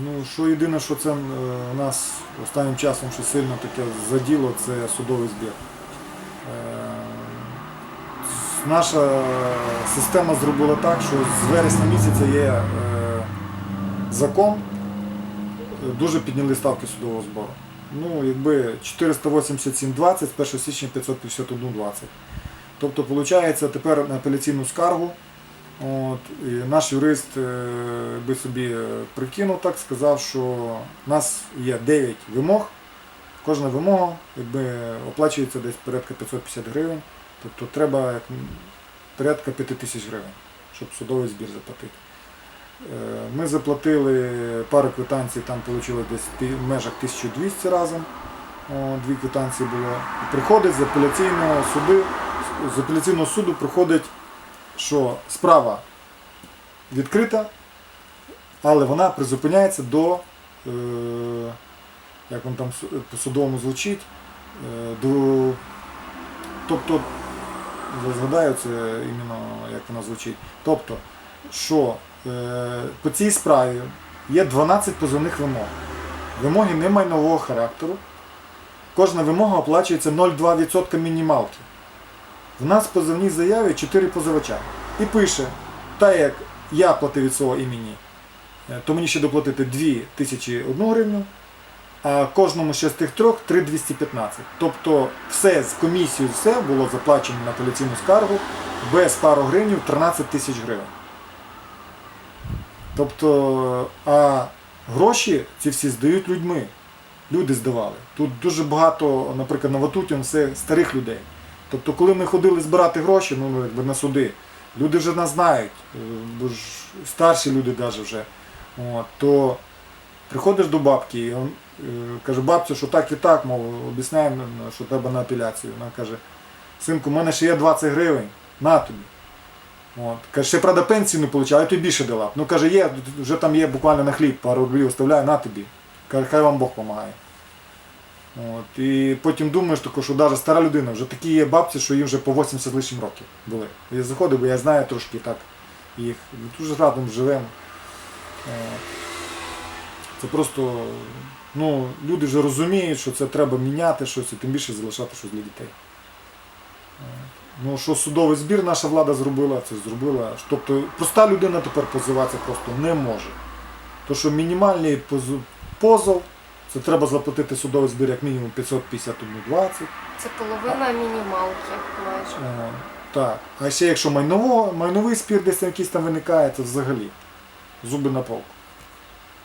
Ну, що єдине, що це е, у нас останнім часом що сильно таке заділо, це судовий збір. Е, Наша система зробила так, що з вересня місяця є е, закон, е, дуже підняли ставки судового збору. Ну, якби 487,20 з 1 січня 551,20. Тобто, виходить, тепер на апеляційну скаргу От, і наш юрист е, би собі е, прикинув так, сказав, що в нас є 9 вимог. Кожна вимога якби, оплачується десь порядка 550 гривень. Тобто треба як, порядка 5 тисяч гривень, щоб судовий збір заплатити. Е, Ми заплатили пару квитанцій, там вийшло десь в межах 1200 разом. Дві квитанції було. Приходить з апеляційного суду, з апеляційного суду приходить що справа відкрита, але вона призупиняється до, е, як він там по судовому звучить, е, до, тобто, згадаю це іменно, як вона звучить. Тобто, що е, по цій справі є 12 позовних вимог. Вимоги не майнового характеру. Кожна вимога оплачується 0,2% мінімалки. В нас в позовній заяві 4 позивача. І пише, так як я платив від свого імені, е, то мені ще доплатити 2 тисячі 1 гривню, а кожному ще з тих трьох 3,215. Тобто все з комісією все було заплачено на апеляційну скаргу без пару гривень 13 тисяч гривень. Тобто, а гроші ці всі здають людьми. Люди здавали. Тут дуже багато, наприклад, на Ватутін все старих людей. Тобто, коли ми ходили збирати гроші, ну якби на суди, люди вже нас знають, е, бо ж старші люди навіть вже. От, то приходиш до бабки, і він е, каже, бабця, що так і так, мов, об'ясняємо, що треба на апеляцію. Вона каже, синку, в мене ще є 20 гривень, на тобі. От. Каже, ще правда пенсію не отримав, але тобі більше дала. Ну каже, є, вже там є буквально на хліб, пару рублів оставляю, на тобі. Каже, хай вам Бог допомагає. От. І потім думаєш, тако, що навіть стара людина, вже такі є бабці, що їм вже по 80 з лишнім років були. Я заходив, бо я знаю трошки так їх. Дуже радом живемо. Це просто ну, люди вже розуміють, що це треба міняти щось і тим більше залишати щось для дітей. Ну, що судовий збір наша влада зробила, це зробила. Тобто проста людина тепер позиватися просто не може. То, що мінімальний позов це треба заплатити судовий збір як мінімум 551,20. Це половина мінімалки майже. О, Так. А ще якщо майново, майновий спір десь якийсь там виникає, це взагалі зуби на полку.